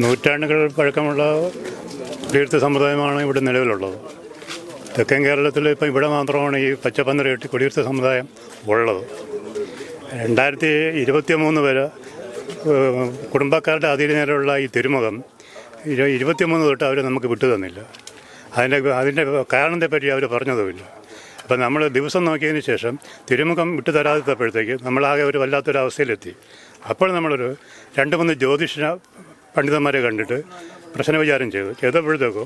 നൂറ്റാണ്ടുകൾ പഴക്കമുള്ള തീർത്ഥ സമുദായമാണ് ഇവിടെ നിലവിലുള്ളത്. തെക്കൻ കേരളത്തിൽ ഇപ്പം ഇവിടെ മാത്രമാണ് ഈ പച്ചപ്പന്നര കെട്ടി കുടിയിരുത്ത സമുദായം ഉള്ളത്. രണ്ടായിരത്തി ഇരുപത്തി മൂന്ന് വരെ കുടുംബക്കാരുടെ അധീനതയിലുള്ള ഈ തിരുമുഖം ഇരുപത്തി മൂന്ന് തൊട്ട് അവർ നമുക്ക് വിട്ടു തന്നില്ല. അതിന്റെ അതിന്റെ കാരണത്തെപ്പറ്റി അവർ പറഞ്ഞതുമില്ല. അപ്പം നമ്മൾ ദിവസം നോക്കിയതിന് ശേഷം തിരുമുഖം വിട്ടു തരാത്തപ്പോഴത്തേക്ക് നമ്മളാകെ ഒരു വല്ലാത്തൊരു അവസ്ഥയിലെത്തി അപ്പോൾ നമ്മളൊരു രണ്ട് മൂന്ന് ജ്യോതിഷ പണ്ഡിതന്മാരെ കണ്ടിട്ട് പ്രശ്നവിചാരം ചെയ്തു. ചെയ്തപ്പോഴത്തേക്കോ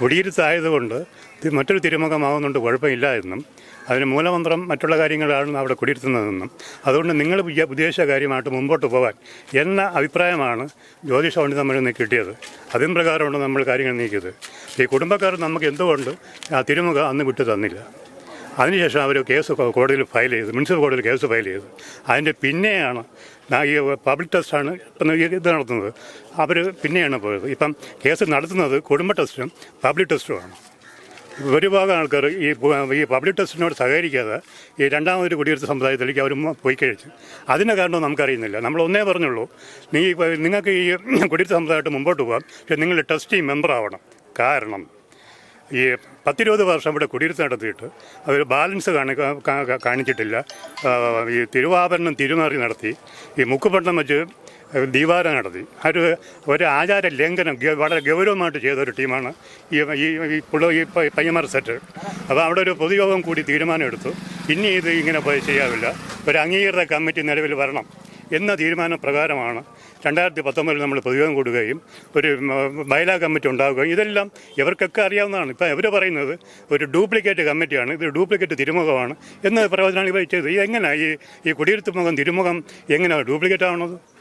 കുടിയിരുത്തായതുകൊണ്ട് മറ്റൊരു തിരുമുഖമാകുന്നുണ്ട് കുഴപ്പമില്ല എന്നും അതിന് മൂലമന്ത്രം മറ്റുള്ള കാര്യങ്ങളാണ് അവിടെ കുടിയിരുത്തുന്നതെന്നും. അതുകൊണ്ട് നിങ്ങൾ ഉദ്ദേശിച്ച കാര്യമായിട്ട് മുമ്പോട്ട് പോകാൻ എന്ന അഭിപ്രായമാണ് ജ്യോതിഷ പണ്ഡിതന്മാരിൽ നിന്ന് കിട്ടിയത്. അതിന് പ്രകാരമാണ് നമ്മൾ കാര്യങ്ങൾ നീക്കിയത്. ഈ കുടുംബക്കാർ നമുക്ക് എന്തുകൊണ്ട് ആ തിരുമുഖം അന്ന് വിട്ടു തന്നില്ല? അതിനുശേഷം അവർ കേസ് കോടതിയിൽ ഫയൽ ചെയ്തു മുനിസിപ്പൽ കോടതിയിൽ കേസ് ഫയൽ ചെയ്തു. അതിന്റെ പിന്നെയാണ് ഈ പബ്ലിക് ടെസ്റ്റാണ് ഇത് നടത്തുന്നത്. അവർ പിന്നെയാണ് പോയത്. ഇപ്പം കേസ് നടത്തുന്നത് കുടുംബ ടെസ്റ്റും പബ്ലിക് ടെസ്റ്റുമാണ്. ഭൂരിഭാഗം ആൾക്കാർ ഈ ഈ പബ്ലിക് ടെസ്റ്റിനോട് സഹകരിക്കാതെ ഈ രണ്ടാമതൊരു കുടിയേറ്റ സമുദായത്തിലേക്ക് അവർ പോയി കഴിച്ചു. അതിന്റെ കാരണം നമുക്കറിയുന്നില്ല. നമ്മൾ ഒന്നേ പറഞ്ഞുള്ളൂ നീ നിങ്ങൾക്ക് ഈ കുടിയേറ്റ സമുദായമായിട്ട് മുമ്പോട്ട് പോകാം പക്ഷേ നിങ്ങൾ ടെസ്റ്റ് ടീം മെമ്പർ ആവണം കാരണം ഈ പത്തിരുപത് വർഷം ഇവിടെ കുടിയിരുത്ത് നടത്തിയിട്ട് അവർ ബാലൻസ് കാണി കാണിച്ചിട്ടില്ല. ഈ തിരുവാഭരണം തിരുമാറി നടത്തി. ഈ മുക്കുപട്ടണം വെച്ച് ദീപാരം നടത്തി. ഒരു ഒരു ആചാര ലംഘനം വളരെ ഗൗരവമായിട്ട് ചെയ്ത ഒരു ടീമാണ് ഈ ഈ പുള്ള ഈ പയ്യമാർ സെറ്റ്. അപ്പോൾ അവിടെ ഒരു പൊതുയോഗം കൂടി തീരുമാനമെടുത്തു. ഇനി ഇത് ഇങ്ങനെ ചെയ്യാവില്ല ഒരു അംഗീകൃത കമ്മിറ്റി നിലവിൽ വരണം എന്ന തീരുമാന പ്രകാരമാണ് രണ്ടായിരത്തി പത്തൊമ്പതിൽ നമ്മൾ പൊതുയോഗം കൂടുകയും ഒരു ബൈലാ കമ്മിറ്റി ഉണ്ടാവുകയും ഇതെല്ലാം ഇവർക്കൊക്കെ അറിയാവുന്നതാണ്. ഇപ്പം ഇവർ പറയുന്നത് ഒരു ഡ്യൂപ്ലിക്കേറ്റ് കമ്മിറ്റിയാണ്. ഇത് ഡ്യൂപ്ലിക്കേറ്റ് തിരുമുഖമാണ്. എന്ന് പ്രവചനമാണ് ഇവർ ചെയ്തത്. ഇത് എങ്ങനെയാണ് ഈ ഈ കുടിയിരുത്തുമുഖം തിരുമുഖം എങ്ങനെയാണ് ഡ്യൂപ്ലിക്കേറ്റ് ആവുന്നത്